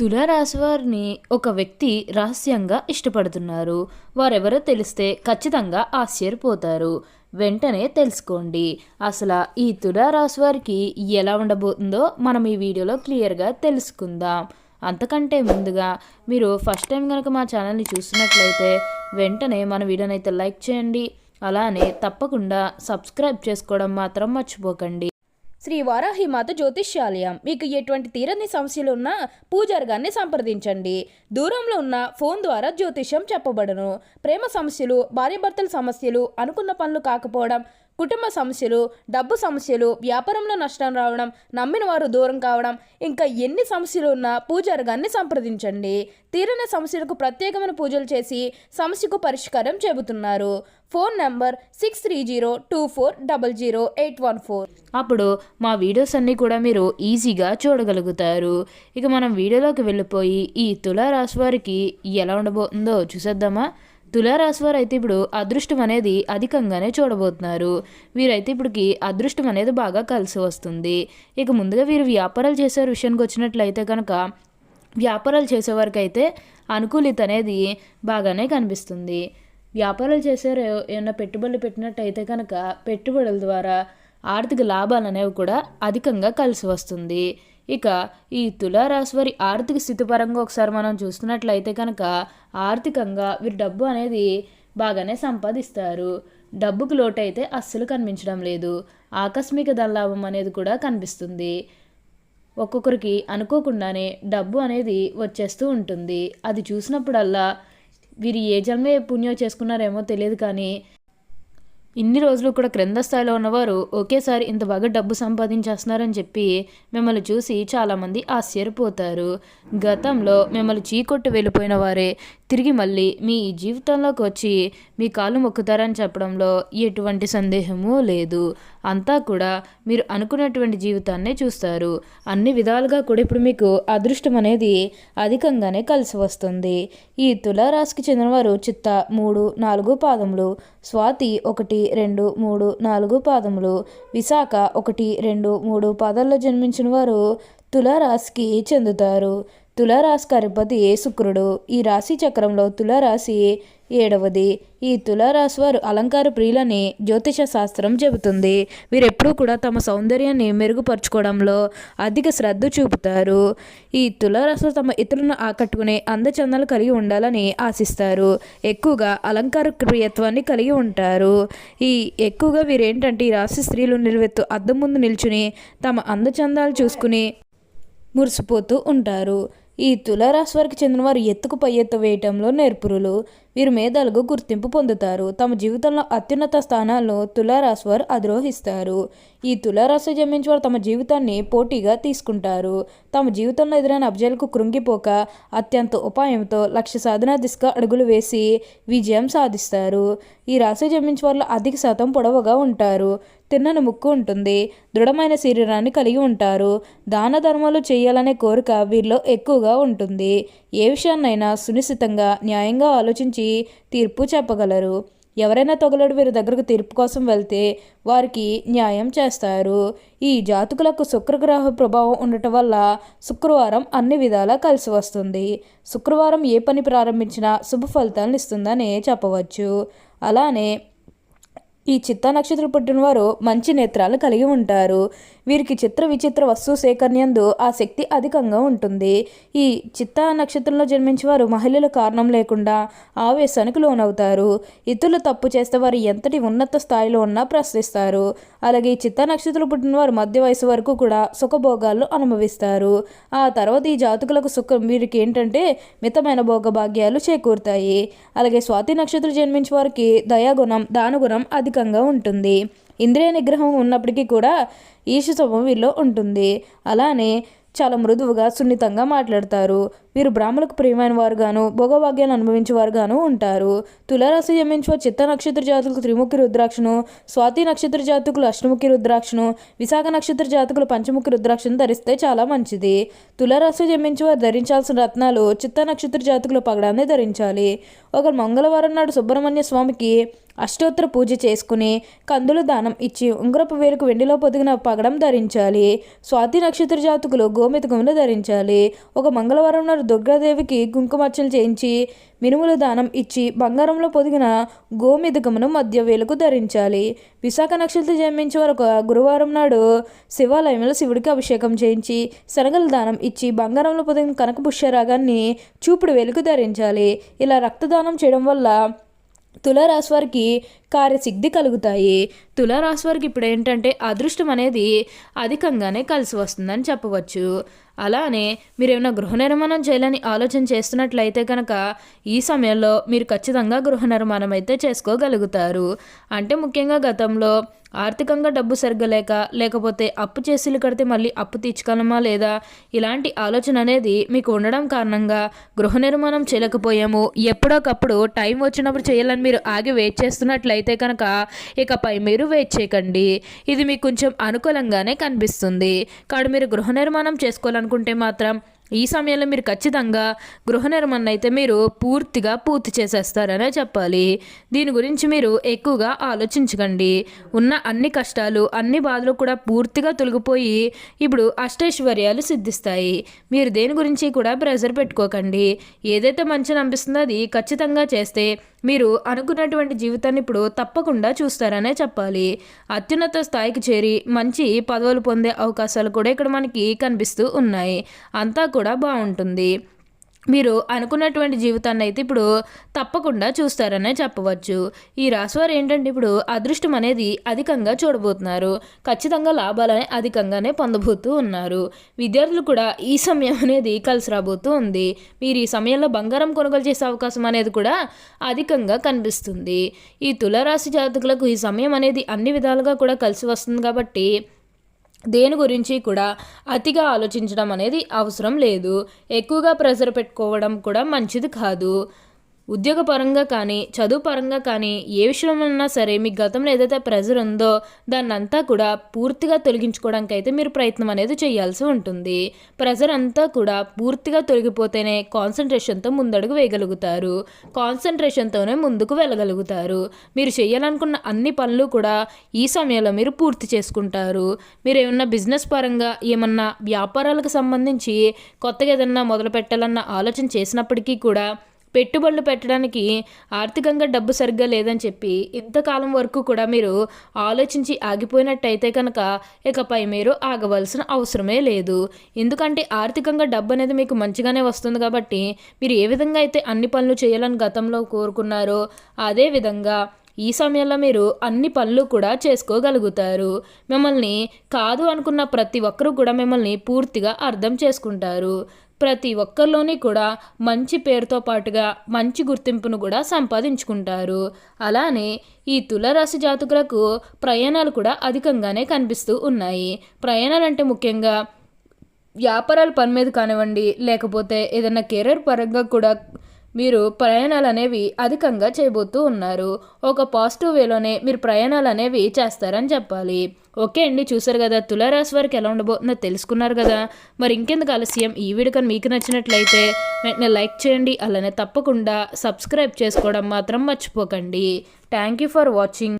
తులారాశి వారిని ఒక వ్యక్తి రహస్యంగా ఇష్టపడుతున్నారు. వారెవరో తెలిస్తే ఖచ్చితంగా ఆశ్చర్యపోతారు. వెంటనే తెలుసుకోండి. అసలు ఈ తులారాశి వారికి ఎలా ఉండబోతుందో మనం ఈ వీడియోలో క్లియర్గా తెలుసుకుందాం. అంతకంటే ముందుగా మీరు ఫస్ట్ టైం కనుక మా ఛానల్ని చూస్తున్నట్లయితే వెంటనే మన వీడియోనైతే అయితే లైక్ చేయండి. అలానే తప్పకుండా సబ్స్క్రైబ్ చేసుకోవడం మాత్రం మర్చిపోకండి. శ్రీ వారాహిమాత జ్యోతిష్యాలయం. మీకు ఎటువంటి తీరని సమస్యలు ఉన్నా పూజారి గారిని సంప్రదించండి. దూరంలో ఉన్న ఫోన్ ద్వారా జ్యోతిష్యం చెప్పబడను. ప్రేమ సమస్యలు భార్యాభర్తల సమస్యలు అనుకున్న పనులు కాకపోవడం కుటుంబ సమస్యలు డబ్బు సమస్యలు వ్యాపారంలో నష్టం రావడం నమ్మిన వారు దూరం కావడం ఇంకా ఎన్ని సమస్యలు ఉన్నా పూజారి గారిని సంప్రదించండి. తీరని సమస్యలకు ప్రత్యేకమైన పూజలు చేసి సమస్యకు పరిష్కారం చెబుతున్నారు. Phone number six three zero two four double zero eight one four అప్పుడు మా వీడియోస్ అన్నీ కూడా మీరు ఈజీగా చూడగలుగుతారు. ఇక మనం వీడియోలోకి వెళ్ళిపోయి ఈ తులారాశి వారికి ఎలా ఉండబోతుందో చూసేద్దామా? తులారాశి వారు అయితే ఇప్పుడు అదృష్టం అనేది అధికంగానే చూడబోతున్నారు. వీరైతే ఇప్పటికి అదృష్టం అనేది బాగా కలిసి వస్తుంది. ఇక ముందుగా వీరు వ్యాపారాలు చేసే విషయానికి వచ్చినట్లయితే కనుక వ్యాపారాలు చేసేవారికైతే అనుకూలిత అనేది బాగానే కనిపిస్తుంది. వ్యాపారాలు చేసేవారు ఏమైనా పెట్టుబడులు పెట్టినట్టయితే కనుక పెట్టుబడుల ద్వారా ఆర్థిక లాభాలు అనేవి కూడా అధికంగా కలిసి వస్తుంది. ఇక ఈ తులారాశి వారి ఆర్థిక స్థితి పరంగా ఒకసారి మనం చూస్తున్నట్లయితే కనుక ఆర్థికంగా వీరు డబ్బు అనేది బాగానే సంపాదిస్తారు. డబ్బుకు లోటు అయితే అస్సలు కనిపించడం లేదు. ఆకస్మిక ధనలాభం అనేది కూడా కనిపిస్తుంది. ఒక్కొక్కరికి అనుకోకుండానే డబ్బు అనేది వచ్చేస్తూ ఉంటుంది. అది చూసినప్పుడల్లా వీరు ఏ జన్మే పుణ్యం చేసుకున్నారేమో తెలియదు కానీ ఇన్ని రోజులు కూడా క్రింద స్థాయిలో ఉన్నవారు ఒకేసారి ఇంత బాగా డబ్బు సంపాదించేస్తున్నారని చెప్పి మిమ్మల్ని చూసి చాలామంది ఆశ్చర్యపోతారు. గతంలో మిమ్మల్ని చీకొట్టు వెళ్ళిపోయిన వారే తిరిగి మళ్ళీ మీ జీవితంలోకి వచ్చి మీ కాలు మొక్కుతారని చెప్పడంలో ఎటువంటి సందేహము లేదు. అంతా కూడా మీరు అనుకున్నటువంటి జీవితాన్నే చూస్తారు. అన్ని విధాలుగా కూడా ఇప్పుడు మీకు అదృష్టం అనేది అధికంగానే కలిసి వస్తుంది. ఈ తులారాశికి చెందినవారు చిత్త మూడు నాలుగు పాదములు స్వాతి ఒకటి రెండు మూడు నాలుగు పాదములు. విశాఖ ఒకటి రెండు మూడు పాదాల్లో జన్మించిన వారు తులారాశికి చెందుతారు. తులారాశికి అధిపతి శుక్రుడు. ఈ రాశి చక్రంలో తులారాశి ఏడవది. ఈ తులారాశి వారు అలంకార ప్రియులని జ్యోతిష శాస్త్రం చెబుతుంది. వీరెప్పుడూ కూడా తమ సౌందర్యాన్ని మెరుగుపరచుకోవడంలో అధిక శ్రద్ధ చూపుతారు. ఈ తులారాశిలో తమ ఇతరులను ఆకట్టుకునే అందచందాలు కలిగి ఉండాలని ఆశిస్తారు. ఎక్కువగా అలంకార ప్రియత్వాన్ని కలిగి ఉంటారు. ఈ ఎక్కువగా వీరేంటంటే ఈ రాశి స్త్రీలు నిలువెత్తు అద్దం ముందు నిల్చుని తమ అందచందాలు చూసుకుని మురిసిపోతూ ఉంటారు. ఈ తులారాశి వారికి చెందిన వారు ఎత్తుకు పై ఎత్తు వేయటంలో నేర్పురులు. వీరు మేధాలుగా గుర్తింపు పొందుతారు. తమ జీవితంలో అత్యున్నత స్థానాలను తులారాశి వారు అధిరోహిస్తారు. ఈ తులారాశి జన్మించి వారు తమ జీవితాన్ని పోటీగా తీసుకుంటారు. తమ జీవితంలో ఎదురైన అబ్జాలకు కృంగిపోక అత్యంత ఉపాయంతో లక్ష్య సాధన దిశగా అడుగులు వేసి విజయం సాధిస్తారు. ఈ రాశి జన్మించి వారిలో అధిక శాతం పొడవుగా ఉంటారు. తిన్నని ముక్కు ఉంటుంది. దృఢమైన శరీరాన్ని కలిగి ఉంటారు. దాన ధర్మాలు చేయాలనే కోరిక వీరిలో ఎక్కువగా ఉంటుంది. ఏ విషయాన్నైనా సునిశ్చితంగా న్యాయంగా ఆలోచించి తీర్పు చెప్పగలరు. ఎవరైనా తొగలడు వీరి దగ్గరకు తీర్పు కోసం వెళ్తే వారికి న్యాయం చేస్తారు. ఈ జాతకులకు శుక్రగ్రహ ప్రభావం ఉండటం వల్ల శుక్రవారం అన్ని విధాలా కలిసి వస్తుంది. శుక్రవారం ఏ పని ప్రారంభించినా శుభ ఫలితాలను ఇస్తుందని చెప్పవచ్చు. అలానే ఈ చిత్త నక్షత్రం పుట్టినవారు మంచి నేత్రాలు కలిగి ఉంటారు. వీరికి చిత్ర విచిత్ర వస్తువు సేకరణయందు ఆ శక్తి అధికంగా ఉంటుంది. ఈ చిత్త నక్షత్రంలో జన్మించే వారు మహిళల కారణం లేకుండా ఆవేశానికి లోనవుతారు. ఇతరులు తప్పు చేస్తే వారు ఎంతటి ఉన్నత స్థాయిలో ఉన్నా ప్రశ్నిస్తారు. అలాగే ఈ చిత్త నక్షత్రం పుట్టిన వారు మధ్య వయసు వరకు కూడా సుఖభోగాలు అనుభవిస్తారు. ఆ తర్వాత ఈ జాతకులకు సుఖం వీరికి ఏంటంటే మితమైన భోగభాగ్యాలు చేకూరుతాయి. అలాగే స్వాతి నక్షత్రం జన్మించే వారికి దయాగుణం దానుగుణం అధికంగా ఉంటుంది. ఇంద్రియ నిగ్రహం ఉన్నప్పటికీ కూడా ఈశ స్వభావం వీరిలో ఉంటుంది. అలానే చాలా మృదువుగా సున్నితంగా మాట్లాడతారు. వీరు బ్రాహ్మణులకు ప్రియమైన వారుగాను భోగభాగ్యాన్ని అనుభవించేవారు గాను ఉంటారు. తులారాశి జన్మించే చిత్త నక్షత్ర జాతకులు త్రిముఖి రుద్రాక్షను స్వాతి నక్షత్ర జాతకులు అష్టముఖి రుద్రాక్షను విశాఖ నక్షత్ర జాతకులు పంచముఖి రుద్రాక్షను ధరిస్తే చాలా మంచిది. తులారాశి జన్మించే వారు ధరించాల్సిన రత్నాలు చిత్త నక్షత్ర జాతకులు పగడాన్ని ధరించాలి. ఒక మంగళవారం నాడు సుబ్రహ్మణ్య స్వామికి అష్టోత్తర పూజ చేసుకుని కందులు దానం ఇచ్చి ఉంగరపు వేలుకు వెండిలో పొదిగిన పగడం ధరించాలి. స్వాతి నక్షత్ర జాతకులు గోమెతకములు ధరించాలి. ఒక మంగళవారం నాడు దుర్గాదేవికి కుంకుమర్చలు చేయించి మినుములు దానం ఇచ్చి బంగారంలో పొదిగిన గోమెదకమును మధ్య వేలుకు ధరించాలి. విశాఖ నక్షత్రం జన్మించే వరకు గురువారం నాడు శివాలయంలో శివుడికి అభిషేకం చేయించి శనగల దానం ఇచ్చి బంగారంలో పొదిగిన కనక పుష్యరాగాన్ని చూపుడు వేలుకు ధరించాలి. ఇలా రక్తదానం చేయడం వల్ల తులారాశి వారికి కార్యసిద్ధి కలుగుతాయి. తులారాశి వారికి ఇప్పుడు ఏంటంటే అదృష్టం అనేది అధికంగానే కలిసి వస్తుందని చెప్పవచ్చు. అలానే మీరు ఏమైనా గృహ నిర్మాణం చేయాలని ఆలోచన చేస్తున్నట్లయితే కనుక ఈ సమయంలో మీరు ఖచ్చితంగా గృహ నిర్మాణం అయితే చేసుకోగలుగుతారు. అంటే ముఖ్యంగా గతంలో ఆర్థికంగా డబ్బు సరిగ్గా లేక లేకపోతే అప్పు చేసిలు కడితే మళ్ళీ అప్పు తీర్చుకోగలమా లేదా? ఇలాంటి ఆలోచన అనేది మీకు ఉండడం కారణంగా గృహ నిర్మాణం చేయలేకపోయాము. ఎప్పుడోకప్పుడు టైం వచ్చినప్పుడు చేయాలని మీరు ఆగి వెయిట్ చేస్తున్నట్లయితే కనుక ఇకపై మీరు వెయిట్ చేయకండి. ఇది మీకు కొంచెం అనుకూలంగానే కనిపిస్తుంది. కాబట్టి మీరు గృహ నిర్మాణం అనుకుంటే మాత్రం ఈ సమయంలో మీరు ఖచ్చితంగా గృహ నిర్మాణం అయితే మీరు పూర్తిగా పూర్తి చేసేస్తారనే చెప్పాలి. దీని గురించి మీరు ఎక్కువగా ఆలోచించకండి. ఉన్న అన్ని కష్టాలు అన్ని బాధలు కూడా పూర్తిగా తొలగిపోయి ఇప్పుడు అష్టైశ్వర్యాలు సిద్ధిస్తాయి. మీరు దేని గురించి కూడా ప్రెజర్ పెట్టుకోకండి. ఏదైతే మంచిని అనిపిస్తుందో అది ఖచ్చితంగా చేస్తే మీరు అనుకున్నటువంటి జీవితాన్ని ఇప్పుడు తప్పకుండా చూస్తారనే చెప్పాలి. అత్యున్నత స్థాయికి చేరి మంచి పదవులు పొందే అవకాశాలు కూడా ఇక్కడ మనకి కనిపిస్తూ ఉన్నాయి. అంతా కూడా బాగుంటుంది. మీరు అనుకున్నటువంటి జీవితాన్ని అయితే ఇప్పుడు తప్పకుండా చూస్తారనే చెప్పవచ్చు. ఈ రాశివారు ఏంటంటే ఇప్పుడు అదృష్టం అనేది అధికంగా చూడబోతున్నారు. ఖచ్చితంగా లాభాలని అధికంగానే పొందబోతూ ఉన్నారు. విద్యార్థులు కూడా ఈ సమయం అనేది కలిసి రాబోతూ ఉంది. మీరు ఈ సమయంలో బంగారం కొనుగోలు చేసే అవకాశం అనేది కూడా అధికంగా కనిపిస్తుంది. ఈ తులారాశి జాతకులకు ఈ సమయం అనేది అన్ని విధాలుగా కూడా కలిసి వస్తుంది కాబట్టి దేని గురించి కూడా అతిగా ఆలోచించడం అనేది అవసరం లేదు. ఎక్కువగా ప్రెషర్ పెట్టుకోవడం కూడా మంచిది కాదు. ఉద్యోగపరంగా కానీ చదువు పరంగా కానీ ఏ విషయంలో సరే మీ గతంలో ఏదైతే ప్రెజర్ ఉందో దాన్ని అంతా కూడా పూర్తిగా తొలగించుకోవడానికి అయితే మీరు ప్రయత్నం అనేది చేయాల్సి ఉంటుంది. ప్రెజర్ అంతా కూడా పూర్తిగా తొలగిపోతేనే కాన్సన్ట్రేషన్తో ముందడుగు వేయగలుగుతారు. కాన్సన్ట్రేషన్తోనే ముందుకు వెళ్ళగలుగుతారు. మీరు చేయాలనుకున్న అన్ని పనులు కూడా ఈ సమయంలో మీరు పూర్తి చేసుకుంటారు. మీరు ఏమన్నా బిజినెస్ పరంగా ఏమన్నా వ్యాపారాలకు సంబంధించి కొత్తగా ఏదన్నా మొదలు పెట్టాలన్న ఆలోచన చేసినప్పటికీ కూడా పెట్టుబడులు పెట్టడానికి ఆర్థికంగా డబ్బు సరిగ్గా లేదని చెప్పి ఇంతకాలం వరకు కూడా మీరు ఆలోచించి ఆగిపోయినట్టయితే కనుక ఇకపై మీరు ఆగవలసిన అవసరమే లేదు. ఎందుకంటే ఆర్థికంగా డబ్బు అనేది మీకు మంచిగానే వస్తుంది కాబట్టి మీరు ఏ విధంగా అయితే అన్ని పనులు చేయాలని గతంలో కోరుకున్నారో అదే విధంగా ఈ సమయంలో మీరు అన్ని పనులు కూడా చేసుకోగలుగుతారు. మిమ్మల్ని కాదు అనుకున్న ప్రతి ఒక్కరూ కూడా మిమ్మల్ని పూర్తిగా అర్థం చేసుకుంటారు. ప్రతి ఒక్కరిలోని కూడా మంచి పేరుతో పాటుగా మంచి గుర్తింపును కూడా సంపాదించుకుంటారు. అలానే ఈ తులరాశి జాతకులకు ప్రయాణాలు కూడా అధికంగానే కనిపిస్తూ ఉన్నాయి. ప్రయాణాలు అంటే ముఖ్యంగా వ్యాపారాల పని మీద కానివ్వండి లేకపోతే ఏదైనా కెరీర్ పరంగా కూడా మీరు ప్రయాణాలు అనేవి అధికంగా చేయబోతూ ఉన్నారు. ఒక పాజిటివ్ వేలోనే మీరు ప్రయాణాలు అనేవి చేస్తారని చెప్పాలి. ఓకే అండి చూసారు కదా తులారాశి వారికి ఎలా ఉండబోతుందో తెలుసుకున్నారు కదా. మరి ఇంకెందుకు ఆలస్యం? ఈ వీడియో కానీ మీకు నచ్చినట్లయితే వెంటనే లైక్ చేయండి అలానే తప్పకుండా సబ్స్క్రైబ్ చేసుకోవడం మాత్రం మర్చిపోకండి. Thank you for watching.